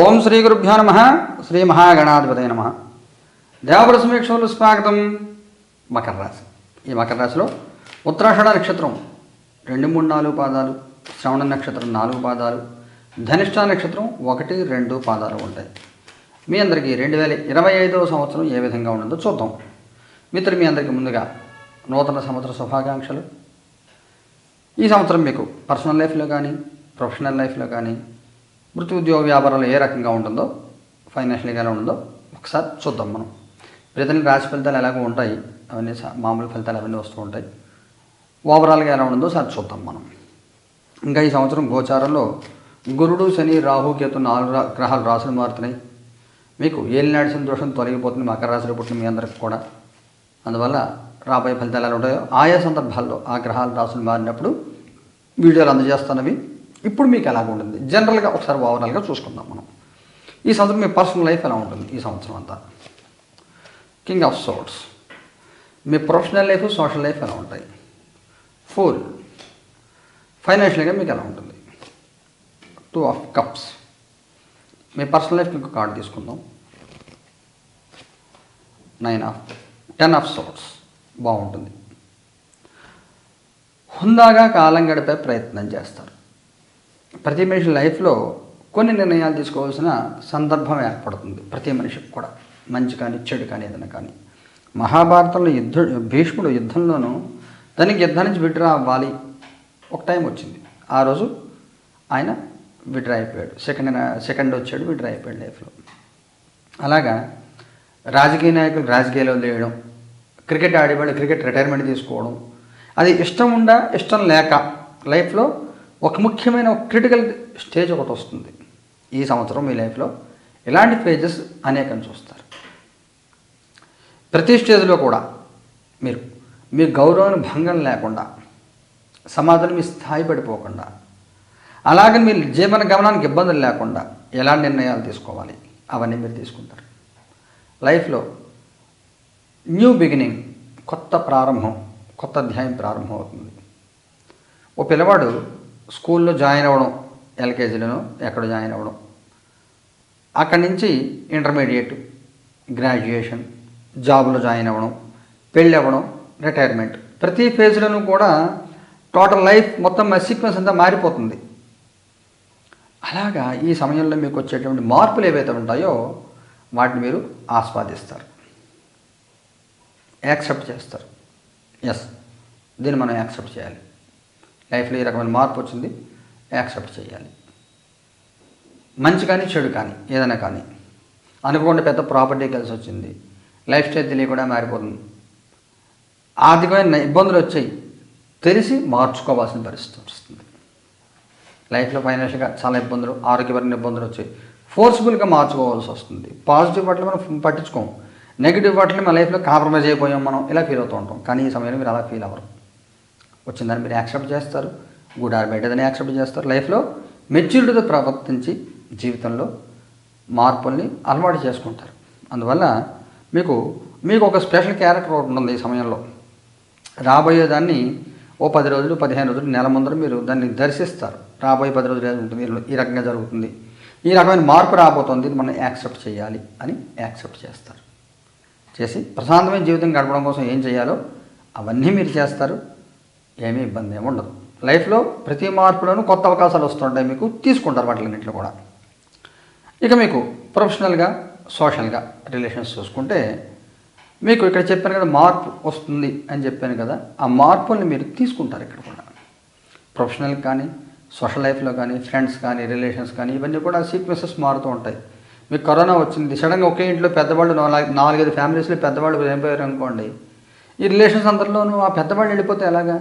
ఓం శ్రీ గురుభ్యో నమ. శ్రీ మహాగణాధిపతయ నమ. దేవపుర సమీక్షలు స్వాగతం మకర రాశి. ఈ మకర రాశిలో ఉత్తరాషాఢ నక్షత్రం రెండు మూడు నాలుగు పాదాలు శ్రవణ నక్షత్రం నాలుగు పాదాలు ధనిష్ట నక్షత్రం ఒకటి రెండు పాదాలు ఉంటాయి. మీ అందరికీ రెండు వేల ఇరవై ఐదవ సంవత్సరం ఏ విధంగా ఉండదో చూద్దాం. మిత్రులు మీ అందరికీ ముందుగా నూతన సంవత్సర శుభాకాంక్షలు. ఈ సంవత్సరం మీకు పర్సనల్ లైఫ్లో కానీ ప్రొఫెషనల్ లైఫ్లో కానీ వృత్తి ఉద్యోగ వ్యాపారాలు ఏ రకంగా ఉంటుందో ఫైనాన్షియల్గా ఎలా ఉంటుందో ఒకసారి చూద్దాం మనం. ప్రతి రాశి ఫలితాలు ఎలాగో ఉంటాయి అవన్నీ మామూలు ఫలితాలు అవన్నీ వస్తూ ఉంటాయి. ఓవరాల్గా ఎలా ఉంటుందో సార్ చూద్దాం మనం. ఇంకా ఈ సంవత్సరం గోచారంలో గురుడు శని రాహు కేతు నాలుగు గ్రహాలు రాసులు మారుతున్నాయి. మీకు ఏలినాడిసిన దోషం తొలగిపోతుంది మకర రాశిలో పుట్టిన మీ అందరికి కూడా. అందువల్ల రాబోయే ఫలితాలు ఎలా ఉంటాయో ఆయా సందర్భాల్లో ఆ గ్రహాలు రాసులు మారినప్పుడు వీడియోలు అందజేస్తున్నవి ఇప్పుడు మీకు ఎలాగ ఉంటుంది? జనరల్గా ఒకసారి ఓవరాల్గా చూసుకుందాం మనం. ఈ సంవత్సరం మీ పర్సనల్ లైఫ్ ఎలా ఉంటుంది ఈ సంవత్సరం అంతా? కింగ్ ఆఫ్ సోర్ట్స్ మీ ప్రొఫెషనల్ లైఫ్ సోషల్ లైఫ్ ఎలా ఉంటాయి? ఫోర్ ఫైనాన్షియల్గా మీకు ఎలా ఉంటుంది? టూ ఆఫ్ కప్స్ మీ పర్సనల్ లైఫ్ మీకు కార్డు తీసుకుందాం. Nine of ten of swords బాగుంటుంది. హుందాగా కాలం గడిపే ప్రయత్నం చేస్తారు. ప్రతి మనిషి లైఫ్లో కొన్ని నిర్ణయాలు తీసుకోవాల్సిన సందర్భం ఏర్పడుతుంది. ప్రతి మనిషికి కూడా. మంచి కానీ చెడు కానీ ఏదైనా కానీ. మహాభారతంలో యుద్ధ భీష్ముడు యుద్ధంలోనూ దానికి యుద్ధం నుంచి విడ్రా అవ్వాలి. ఒక టైం వచ్చింది. ఆ రోజు ఆయన విడ్రా అయిపోయాడు. సెకండ్ సెకండ్ వచ్చాడు విడ్రా అయిపోయాడు లైఫ్లో. అలాగా రాజకీయ నాయకులు రాజకీయాల్లో లేయడం క్రికెట్ ఆడేవాళ్ళు క్రికెట్ రిటైర్మెంట్ తీసుకోవడం అది ఇష్టం ఉండా ఇష్టం లేక లైఫ్లో ఒక ముఖ్యమైన క్రిటికల్ స్టేజ్ ఒకటి వస్తుంది. ఈ సంవత్సరం మీ లైఫ్లో ఇలాంటి ఫేజెస్ అనేకం చూస్తారు. ప్రతి స్టేజ్లో కూడా మీరు మీ గౌరవాన్ని భంగం లేకుండా సమాధానం మీ స్థాయి పడిపోకుండా అలాగే మీ జీవన గమనానికి ఇబ్బందులు లేకుండా ఎలాంటి నిర్ణయాలు తీసుకోవాలి అవన్నీ మీరు తీసుకుంటారు. లైఫ్లో న్యూ బిగినింగ్ కొత్త ప్రారంభం కొత్త అధ్యాయం ప్రారంభం అవుతుంది. ఓ పిల్లవాడు స్కూల్లో జాయిన్ అవ్వడం ఎల్కేజీలోనో ఎక్కడో జాయిన్ అవ్వడం. అక్కడి నుంచి ఇంటర్మీడియట్ గ్రాడ్యుయేషన్ జాబ్లో జాయిన్ అవ్వడం పెళ్ళి అవ్వడం రిటైర్మెంట్. ప్రతి ఫేజ్లోనూ కూడా టోటల్ లైఫ్ మొత్తం సీక్వెన్స్ అంతా మారిపోతుంది. అలాగా ఈ సమయంలో మీకు వచ్చేటువంటి మార్పులు ఏవైతే ఉంటాయో వాటిని మీరు ఆస్వాదిస్తారు. యాక్సెప్ట్ చేస్తారు. ఎస్ దీన్ని మనం యాక్సెప్ట్ చేయాలి. లైఫ్లో ఈ రకమైన మార్పు వచ్చింది? యాక్సెప్ట్ చేయాలి. మంచి కానీ చెడు కానీ ఏదైనా కానీ. అనుకోకుండా పెద్ద ప్రాపర్టీ కలిసి వచ్చింది. లైఫ్ స్టైల్ తెలియకుండా మారిపోతుంది. ఆర్థికమైన ఇబ్బందులు వచ్చాయి. తెలిసి మార్చుకోవాల్సిన పరిస్థితి వస్తుంది. లైఫ్లో ఫైనాన్షియల్గా చాలా ఇబ్బందులు ఆరోగ్యపరమైన ఇబ్బందులు వచ్చాయి. ఫోర్స్ఫుల్గా మార్చుకోవాల్సి వస్తుంది. పాజిటివ్ పట్ల మనం పట్టించుకోం. నెగిటివ్ పట్ల మన లైఫ్లో కాంప్రమైజ్ అయిపోయాం మనం ఇలా ఫీల్ అవుతూ ఉంటాం. కానీ ఈ సమయంలో మీరు అలా ఫీల్ అవ్వరు. వచ్చిందని మీరు యాక్సెప్ట్ చేస్తారు. గుడ్ ఆర్ బెడ్ అని యాక్సెప్ట్ చేస్తారు. లైఫ్లో మెచ్యూరిటీతో ప్రవర్తించి జీవితంలో మార్పుల్ని అలవాటు చేసుకుంటారు. అందువల్ల మీకు మీకు ఒక స్పెషల్ క్యారెక్టర్ ఒకటి ఉంటుంది ఈ సమయంలో. రాబోయే దాన్ని ఓ పది రోజులు పదిహేను రోజులు నెల ముందర మీరు దాన్ని దర్శిస్తారు. రాబోయే పది రోజులు ఉంటుంది? ఈ రకంగా జరుగుతుంది. ఈ రకమైన మార్పు రాబోతుంది. మనం యాక్సెప్ట్ చేయాలి అని యాక్సెప్ట్ చేస్తారు. చేసి ప్రశాంతమైన జీవితం గడపడం కోసం ఏం చేయాలో అవన్నీ మీరు చేస్తారు. ఏమీ ఇబ్బంది ఏమి ఉండదు. లైఫ్లో ప్రతి మార్పులోనూ కొత్త అవకాశాలు వస్తుంటాయి మీకు తీసుకుంటారు వాటిలన్నింటిలో కూడా. ఇక మీకు ప్రొఫెషనల్గా సోషల్గా రిలేషన్స్ చూసుకుంటే మీకు ఇక్కడ చెప్పాను కదా మార్పు వస్తుంది అని చెప్పాను కదా ఆ మార్పుల్ని మీరు తీసుకుంటారు ఇక్కడ కూడా. ప్రొఫెషనల్ కానీ సోషల్ లైఫ్లో కానీ ఫ్రెండ్స్ కానీ రిలేషన్స్ కానీ ఇవన్నీ కూడా సీక్వెన్సెస్ మారుతూ ఉంటాయి. మీకు కరోనా వచ్చింది సడన్గా ఒకే ఇంట్లో పెద్దవాళ్ళు నాలుగు నాలుగైదు ఫ్యామిలీస్లో పెద్దవాళ్ళు వెళ్ళిపోయారు అనుకోండి ఈ రిలేషన్స్ అందరిలోనూ ఆ పెద్దవాళ్ళు వెళ్ళిపోతే ఎలాగా?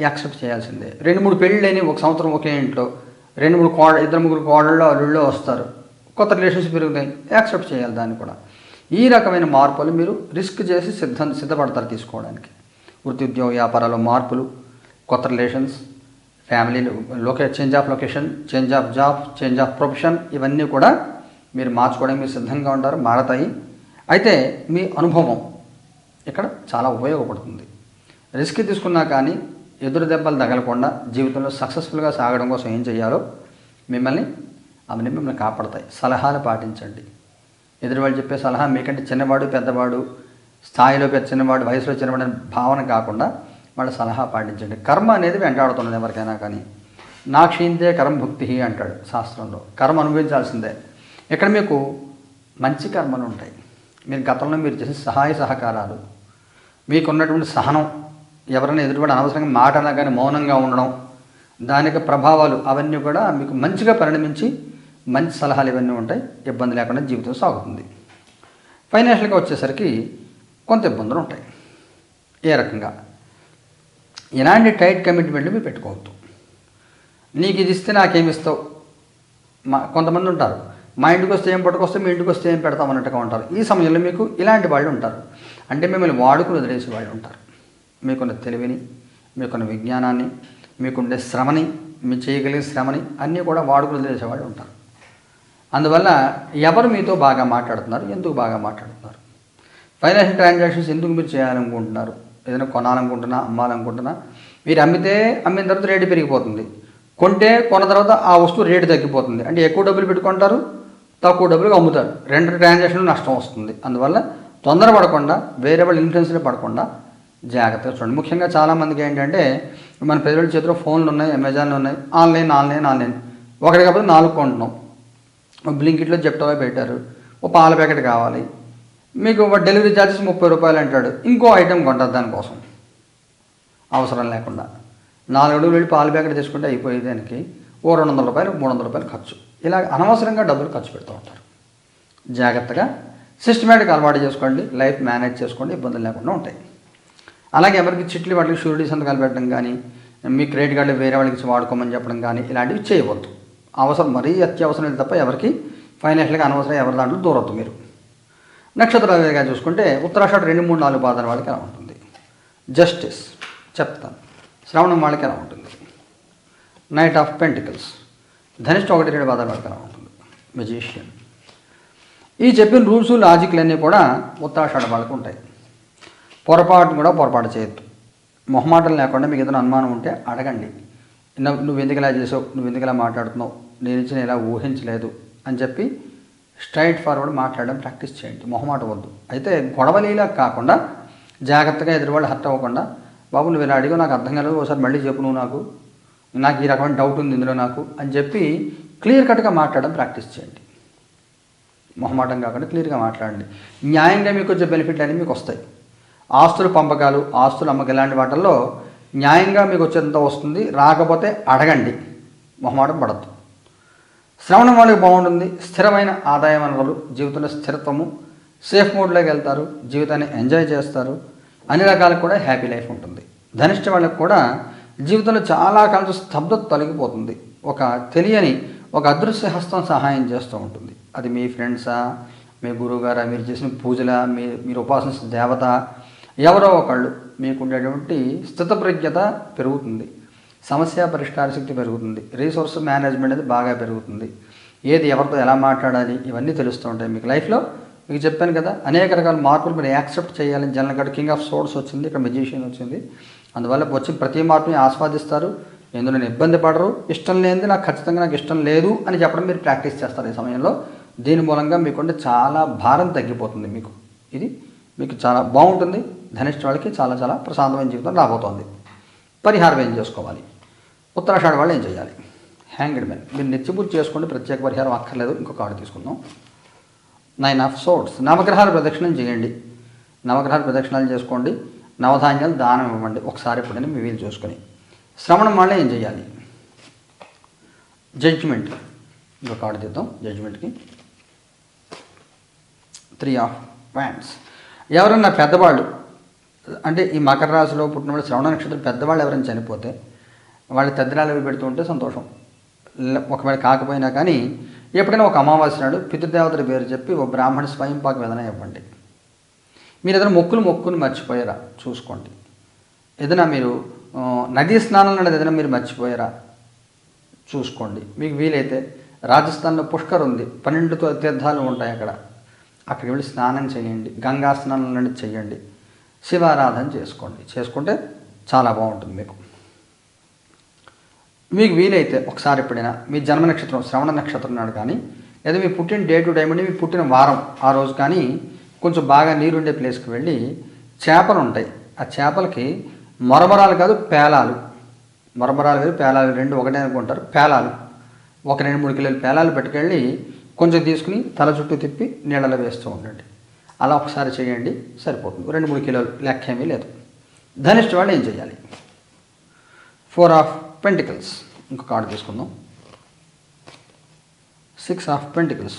యాక్సెప్ట్ చేయాల్సిందే. రెండు మూడు పెళ్ళిళ్ళని ఒక సంవత్సరం ఒకే ఇంట్లో రెండు మూడు కోడ ఇద్దరు ముగ్గురు కోడళ్ళు అల్లుళ్ళో వస్తారు. కొత్త రిలేషన్స్ పెరుగుతాయి. యాక్సెప్ట్ చేయాలి దాన్ని కూడా. ఈ రకమైన మార్పులు మీరు రిస్క్ చేసి సిద్ధం సిద్ధపడతారు తీసుకోవడానికి. వృత్తి ఉద్యోగ వ్యాపారాల్లో మార్పులు కొత్త relations family లొకే change of location change of job change of profession ఇవన్నీ కూడా మీరు మార్చుకోవడానికి మీరు సిద్ధంగా ఉంటారు మారతాయి. అయితే మీ అనుభవం ఇక్కడ చాలా ఉపయోగపడుతుంది. రిస్క్ తీసుకున్నా కానీ ఎదురు దెబ్బలు తగలకుండా జీవితంలో సక్సెస్ఫుల్గా సాగడం కోసం ఏం చేయాలో మిమ్మల్ని అవన్నీ మిమ్మల్ని కాపాడతాయి. సలహాలు పాటించండి. ఎదురువాళ్ళు చెప్పే సలహా మీకంటే చిన్నవాడు పెద్దవాడు స్థాయిలో పెద్ద చిన్నవాడు వయసులో చిన్నవాడు అనే భావన కాకుండా వాళ్ళ సలహా పాటించండి. కర్మ అనేది వెంటాడుతున్నది ఎవరికైనా కానీ. నా క్షీణితే కర్మ భుక్తి అంటాడు శాస్త్రంలో. కర్మ అనుభవించాల్సిందే. ఇక్కడ మీకు మంచి కర్మలు ఉంటాయి. మీరు గతంలో మీరు చేసిన సహాయ సహకారాలు మీకున్నటువంటి సహనం ఎవరైనా ఎదురుపడి అనవసరంగా మాట అనగానే మౌనంగా ఉండడం దానికి ప్రభావాలు అవన్నీ కూడా మీకు మంచిగా పరిణమించి మంచి సలహాలు ఇవన్నీ ఉంటాయి. ఇబ్బంది లేకుండా జీవితం సాగుతుంది. ఫైనాన్షియల్గా వచ్చేసరికి కొంత ఇబ్బందులు ఉంటాయి. ఏ రకంగా? ఎలాంటి టైట్ కమిట్మెంట్లు మీరు పెట్టుకోవద్దు. నీకు ఇది ఇస్తే నాకేమిస్తావు మా కొంతమంది ఉంటారు. మా ఇంటికి వస్తే ఏం పట్టుకొస్తే మీ ఇంటికి వస్తే ఏం పెడతాం అన్నట్టుగా ఉంటారు. ఈ సమయంలో మీకు ఇలాంటి వాళ్ళు ఉంటారు. అంటే మిమ్మల్ని వాడుకుని వదిలేసే వాళ్ళు ఉంటారు. మీకున్న తెలివిని మీకున్న విజ్ఞానాన్ని మీకుండే శ్రమని మీ చేయగలిగే శ్రమని అన్నీ కూడా వాడుకుని వదిలేసే ఉంటారు. అందువల్ల ఎవరు మీతో బాగా మాట్లాడుతున్నారు ఎందుకు బాగా మాట్లాడుతున్నారు? ఫైనాన్షియల్ ట్రాన్సాక్షన్స్ ఎందుకు మీరు చేయాలనుకుంటున్నారు? ఏదైనా కొనాలనుకుంటున్నా అమ్మాలనుకుంటున్నా మీరు అమ్మితే అమ్మిన తర్వాత రేటు పెరిగిపోతుంది. కొంటే కొన్న తర్వాత ఆ వస్తువు రేటు తగ్గిపోతుంది. అంటే ఎక్కువ డబ్బులు పెట్టుకుంటారు తక్కువ డబ్బులకు అమ్ముతారు. రెండు ట్రాన్సాక్షన్లు నష్టం వస్తుంది. అందువల్ల తొందరపడకుండా వేరే వాళ్ళ ఇన్ఫ్లుయెన్స్లో పడకుండా జాగ్రత్తగా చూడండి. ముఖ్యంగా చాలామందికి ఏంటంటే మన ప్రజల చేతిలో ఫోన్లు ఉన్నాయి అమెజాన్లు ఉన్నాయి. Online online online. ఒకటి కాకపోతే నాలుగు కొంటున్నాం. బ్లింకిట్లో జెప్టోవే పెట్టారు. ఓ పాల ప్యాకెట్ కావాలి. మీకు డెలివరీ ఛార్జెస్ ముప్పై రూపాయలు అంటాడు. ఇంకో ఐటెం కొంటారు దానికోసం. అవసరం లేకుండా. నాలుగు అడుగులు వెళ్ళి పాల ప్యాకెట్ తీసుకుంటే అయిపోయేది దానికి. ఓ రెండు వందల రూపాయలు మూడు వందల రూపాయలు ఖర్చు. ఇలా అనవసరంగా డబ్బులు ఖర్చు పెడుతూ ఉంటారు. జాగ్రత్తగా సిస్టమేటిక్ అలవాటు చేసుకోండి. లైఫ్ మేనేజ్ చేసుకోండి. ఇబ్బందులు లేకుండా ఉంటాయి. అలాగే ఎవరికి చిట్లు వాటికి షూరిటీ సంతకాలు పెట్టడం కానీ మీ క్రెడిట్ కార్డులు వేరే వాళ్ళకి వాడుకోమని చెప్పడం కానీ ఇలాంటివి చేయవద్దు. అవసరం మరీ అత్యవసరం తప్ప ఎవరికి ఫైనాన్షియల్గా అనవసరం ఎవరి దాంట్లో దూరద్దు మీరు. నక్షత్రాలుగా చూసుకుంటే ఉత్తరాషాఢ రెండు మూడు నాలుగు పాదాల వాళ్ళకి ఎలా ఉంటుంది? జస్టిస్ చెప్తాను. శ్రవణం వాళ్ళకి ఎలా ఉంటుంది? Knight of pentacles. ధనిష్ట ఒకటి రెండు పాదాల వాళ్ళకి ఎలా ఉంటుంది? మెజీషియన్. ఈ చెప్పిన రూల్స్ లాజిక్లు అన్నీ కూడా ఉత్తరాషాఢ వాళ్ళకు ఉంటాయి. పొరపాటును కూడా పొరపాటు చేయొద్దు. మొహమాటం లేకుండా మీకు ఏదైనా అనుమానం ఉంటే అడగండి. నువ్వు నువ్వు ఎందుకు ఇలా చేసావు? నువ్వు ఎందుకు ఇలా మాట్లాడుతున్నావు? నేను ఇచ్చిన ఇలా ఊహించలేదు అని చెప్పి స్ట్రైట్ ఫార్వర్డ్ మాట్లాడడం ప్రాక్టీస్ చేయండి. మొహమాట వద్దు. అయితే గొడవలీలా కాకుండా జాగ్రత్తగా ఎదురువాళ్ళు హర్ట్ అవ్వకుండా బాబు నువ్వు ఇలా అడిగా నాకు అర్థం కాలేదు ఒకసారి మళ్ళీ చెప్పు నువ్వు నాకు. నాకు ఈ రకమైన డౌట్ ఉంది ఇందులో నాకు అని చెప్పి క్లియర్ కట్గా మాట్లాడడం ప్రాక్టీస్ చేయండి. మొహమాటం కాకుండా క్లియర్గా మాట్లాడండి. న్యాయంగా మీకు వచ్చే బెనిఫిట్లు అనేవి మీకు వస్తాయి. ఆస్తుల పంపకాలు ఆస్తులు అమ్మకం ఇలాంటి వాటిల్లో న్యాయంగా మీకు వచ్చేంత వస్తుంది. రాకపోతే అడగండి. మొహమాటం పడద్దు. శ్రవణం వాళ్ళకి బాగుంటుంది. స్థిరమైన ఆదాయ వనరులు జీవితంలో స్థిరత్వము సేఫ్ మోడ్లోకి వెళ్తారు. జీవితాన్ని ఎంజాయ్ చేస్తారు. అన్ని రకాలకు కూడా హ్యాపీ లైఫ్ ఉంటుంది. ధనిష్ట వాళ్ళకి కూడా జీవితంలో చాలా కాలం స్తబ్దత తొలగిపోతుంది. ఒక తెలియని ఒక అదృశ్య హస్తం సహాయం చేస్తూ ఉంటుంది. అది మీ ఫ్రెండ్సా? మీ గురువుగారా? మీరు చేసిన పూజల? మీ మీరు ఉపాసించిన దేవత? ఎవరో ఒకళ్ళు మీకుండేటువంటి స్థితప్రజ్ఞత పెరుగుతుంది. సమస్య పరిష్కార శక్తి పెరుగుతుంది. రీసోర్స్ మేనేజ్మెంట్ అనేది బాగా పెరుగుతుంది. ఏది ఎవరితో ఎలా మాట్లాడాలి ఇవన్నీ తెలుస్తూ ఉంటాయి మీకు లైఫ్లో. మీకు చెప్పాను కదా అనేక రకాల మార్పులు మీరు యాక్సెప్ట్ చేయాలని జనరల్ ఇక్కడ కింగ్ ఆఫ్ సోర్స్ వచ్చింది ఇక్కడ మెజిషియన్ వచ్చింది. అందువల్ల వచ్చి ప్రతి మార్పుని ఆస్వాదిస్తారు. ఎందుకు నేను ఇబ్బంది పడరు? ఇష్టం లేనిది నాకు ఖచ్చితంగా నాకు ఇష్టం లేదు అని చెప్పడం మీరు ప్రాక్టీస్ చేస్తారు ఈ సమయంలో. దీని మూలంగా మీకుండే చాలా భారం తగ్గిపోతుంది మీకు. ఇది మీకు చాలా బాగుంటుంది. ధనిష్ట వాళ్ళకి చాలా చాలా ప్రశాంతమైన జీవితం రాబోతోంది. పరిహారం ఏం చేసుకోవాలి? ఉత్తరాషాఢ వాళ్ళు ఏం చేయాలి? హ్యాంగ్డ్ మ్యాన్ మీరు నిత్యపూజ చేసుకోండి. ప్రత్యేక పరిహారం అక్కర్లేదు. ఇంకొక కార్డు తీసుకుందాం. నైన్ ఆఫ్ సోట్స్ నవగ్రహాలు ప్రదక్షిణం చేయండి. నవగ్రహ ప్రదక్షిణాలు చేసుకోండి. నవధాన్యాలు దానం ఇవ్వండి. ఒకసారి ఎప్పుడైనా మీ వీలు చూసుకొని. శ్రవణం వాళ్ళే ఏం చేయాలి? జడ్జిమెంట్ ఇంకొక కార్డు తీద్దాం. జడ్జిమెంట్కి త్రీ ఆఫ్ ప్యాంట్స్ ఎవరన్నా పెద్దవాళ్ళు అంటే ఈ మకర రాశిలో పుట్టిన వాళ్ళు శ్రవణ నక్షత్రం పెద్దవాళ్ళు ఎవరైనా చనిపోతే వాళ్ళు తద్దినాలు అవి సంతోషం. ఒకవేళ కాకపోయినా కానీ ఎప్పుడైనా ఒక అమావాస్య నాడు పితృదేవతల పేరు చెప్పి ఒక బ్రాహ్మణ స్వయం పాక వేదన ఇవ్వండి. మీరు ఏదైనా మొక్కులు మొక్కుని మర్చిపోయారా? చూసుకోండి. ఏదైనా మీరు నదీ స్నానం అనేది ఏదైనా మీరు మర్చిపోయారా? చూసుకోండి. మీకు వీలైతే రాజస్థాన్లో పుష్కర్ ఉంది. పన్నెండు తీర్థాలు ఉంటాయి అక్కడ. అక్కడికి వెళ్ళి స్నానం చేయండి గంగా స్నానం చేయండి శివారాధన చేసుకోండి. చేసుకుంటే చాలా బాగుంటుంది మీకు. మీకు వీలైతే ఒకసారి ఎప్పుడైనా మీ జన్మ నక్షత్రం శ్రవణ నక్షత్రం నాడు కానీ లేదా మీ పుట్టిన డే టు టైం అంటే మీ పుట్టిన వారం ఆ రోజు కానీ కొంచెం బాగా నీరుండే ప్లేస్కి వెళ్ళి చేపలు ఉంటాయి. ఆ చేపలకి మొరమరాలు కాదు పేలాలు. మొరమరాలు కాదు పేలాలు రెండు ఒకటే అనుకుంటారు. పేలాలు. ఒక రెండు మూడు కిలోలు పేలాలు పెట్టుకెళ్ళి కొంచెం తీసుకుని తల చుట్టూ తిప్పి నీళ్ళలో వేస్తూ ఉండండి. అలా ఒకసారి చేయండి సరిపోతుంది. రెండు మూడు కిలోలు లెక్క ఏమీ లేదు. ధనిష్ట వాళ్ళు ఏం చేయాలి? Four of pentacles. ఇంకో కార్డు తీసుకుందాం. Six of pentacles.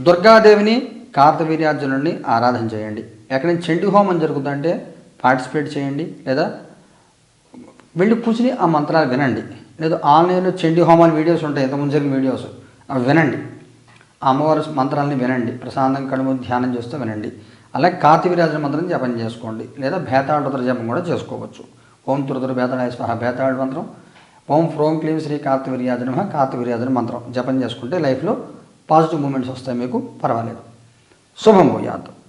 దుర్గాదేవిని కార్తవీర్యార్జునుడిని ఆరాధన చేయండి. ఎక్కడ చెండు హోమం జరుగుతుందంటే పార్టిసిపేట్ చేయండి లేదా వెళ్ళి కూర్చుని ఆ మంత్రాలు వినండి. లేదా ఆన్లైన్లో చండీ హోమాల వీడియోస్ ఉంటాయి ఇంతకుముందు జరిగిన వీడియోస్. అవి వినండి. అమ్మవారి మంత్రాలని వినండి. ప్రశాంతం కడుము ధ్యానం చేస్తూ వినండి. అలాగే కార్తీవీరాజన మంత్రం జపం చేసుకోండి. లేదా భేతాళ జపం కూడా చేసుకోవచ్చు. ఓం తురుద్ర భేతాళ స్వహ భేతాళ మంత్రం. ఓం ఫ్రోం క్లీం శ్రీ కార్తవీర్యాజన కార్తవీర్యాజన మంత్రం. జపం చేసుకుంటే లైఫ్లో పాజిటివ్ మూమెంట్స్ వస్తాయి మీకు. పర్వాలేదు. శుభం భూయాత్.